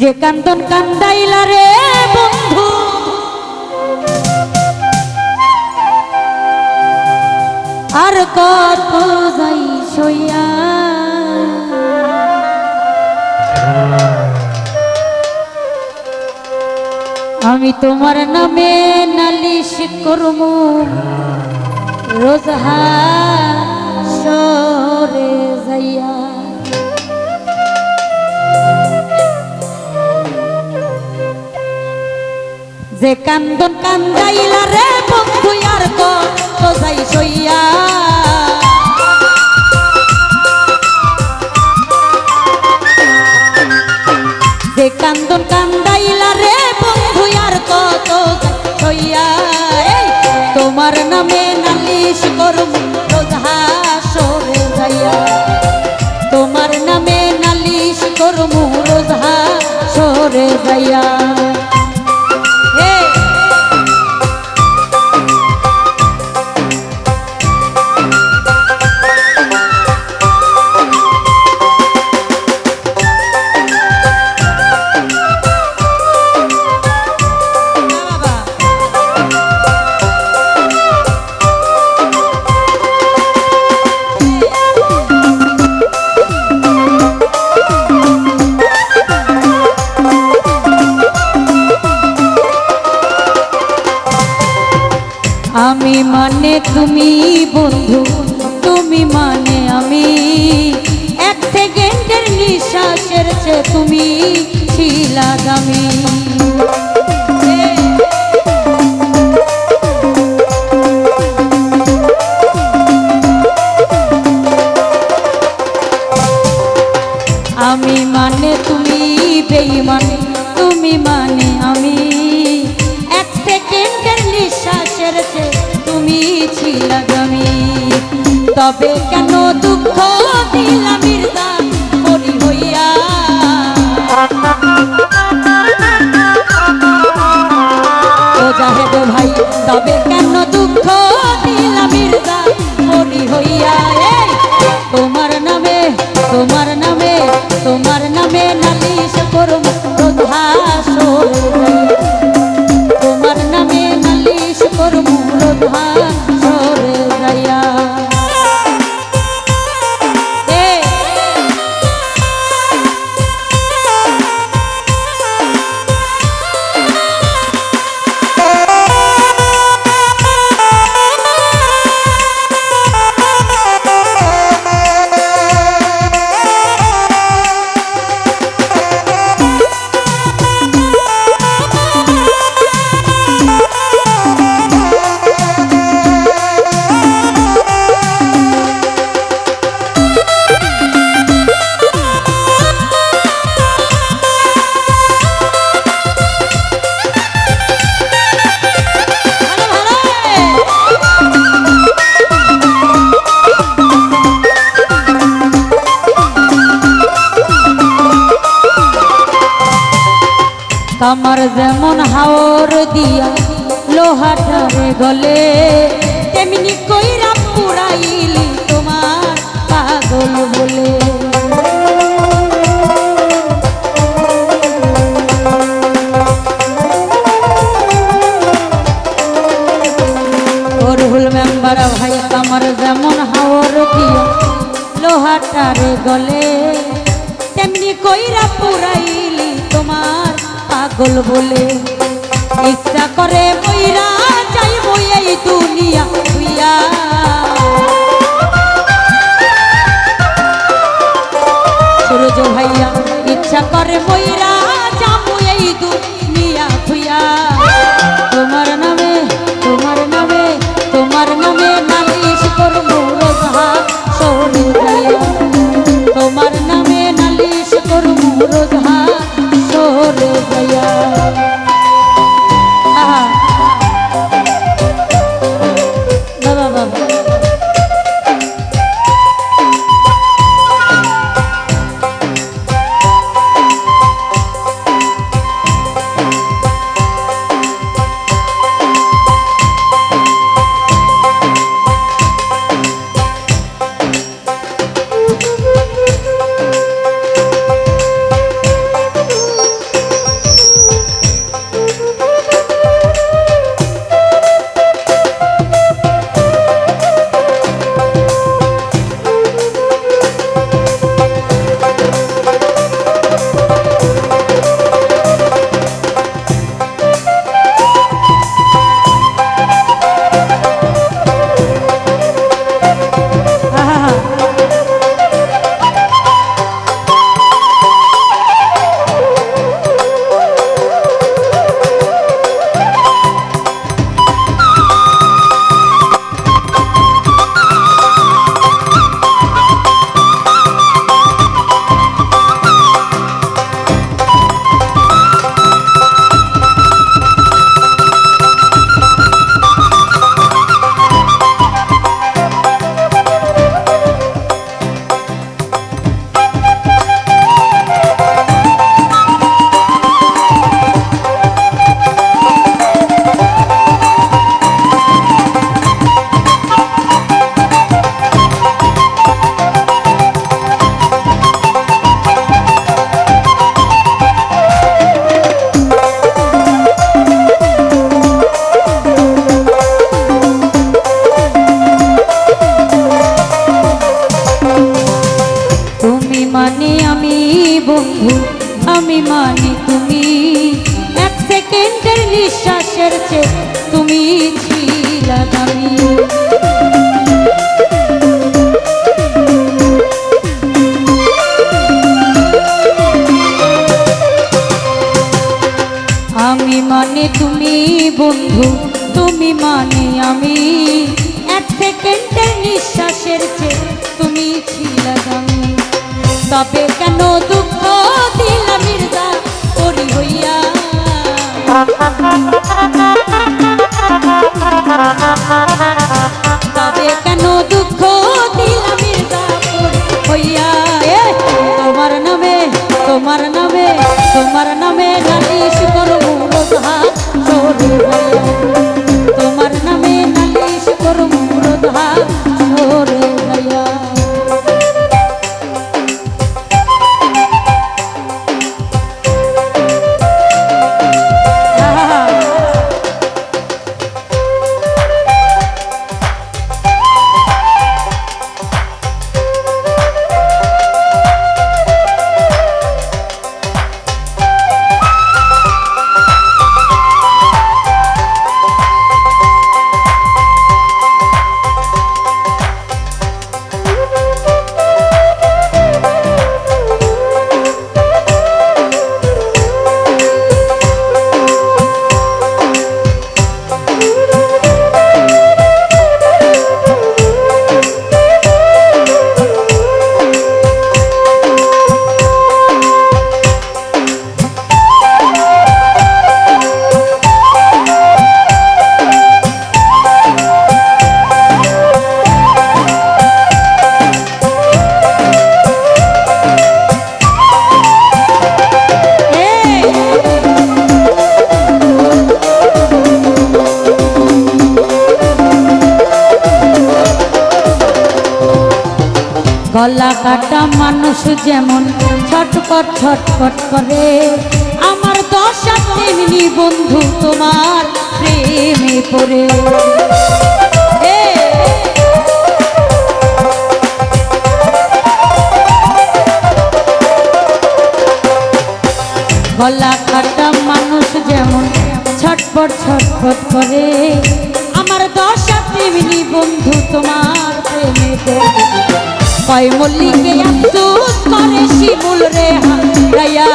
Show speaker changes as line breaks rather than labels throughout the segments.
যে কান্দন কান্দাইলা রে বন্ধু। আর কত যাই সইয়া। আমি তোমার নামে নালিশ করব রোজহা সরে যাইয়া। যে কান্দন কান্দাইলা রে বন্ধু আর কত যাই সইয়া। যে কান্দন কান্দাইলা রে বন্ধু আর কত সইয়া। তোমার নামে নালিশ সরে যাইয়া। তোমার নামে নালিশ করব রোজহা সরে যাইয়া। বন্ধু তুমি মানে আমি। এক সেকেন্ডের নিঃশ্বাসের চেয়ে তুমি, ছিলা দামি। আমি মানে তুমি বেইমান তুমি মানে আমি। এক সেকেন্ডের নিঃশ্বাসের চেয়ে তুমি ছিল দামি তবে কেন দুঃখ দিলাম মরি ও জাহেদ ভাই তবে কামার যেমন হাওর দিয়া লোহাটারে গলে তেমনি পাগল বলে ইচ্ছা করে বইরা নিঃশ্বাসের চেয়ে তুমি ছিল আমি মানে তুমি বন্ধু, তুমি মানে আমি। এক সেকেন্ডের নিঃশ্বাসের চেয়ে তুমি ছিল দামি। তবে কেন তোমার নামে তোমার নামে নালিশ করব রোজা সরে গলা কাটা মানুষ যেমন ছটপট ছটপট করে। আমার দশা তেমনি বন্ধু তোমার প্রেমে পড়ে। গলা কাটা মানুষ যেমন ছটপট ছটপট করে। আমার দশা তেমনি বন্ধু তোমার প্রেমে পড়ে। কয় মল্লিকে আফসোস করে শিমুল রে হারাইয়া।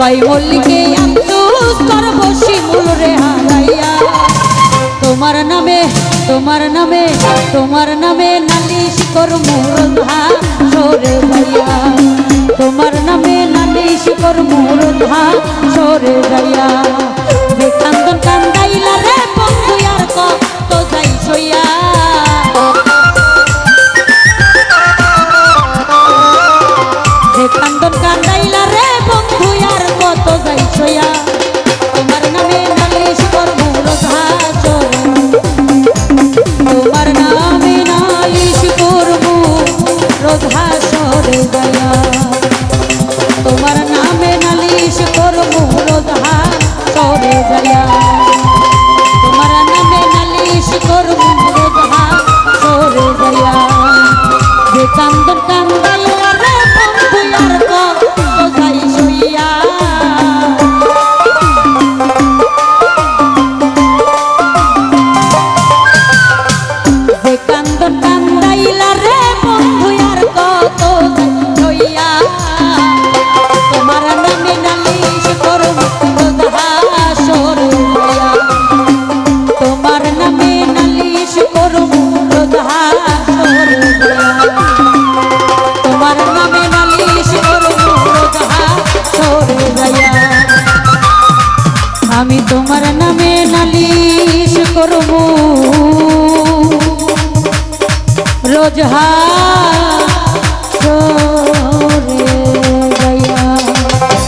কয় মল্লিকে আফসোস করব শিমুল রে হারাইয়া। তোমার নামে তোমার নামে তোমার নামে নালিশ করব রোধা সরে যাইয়া তোমার নামে নালিশ করব রোধা সরে যাইয়া যে কান্দন কান্দাইলা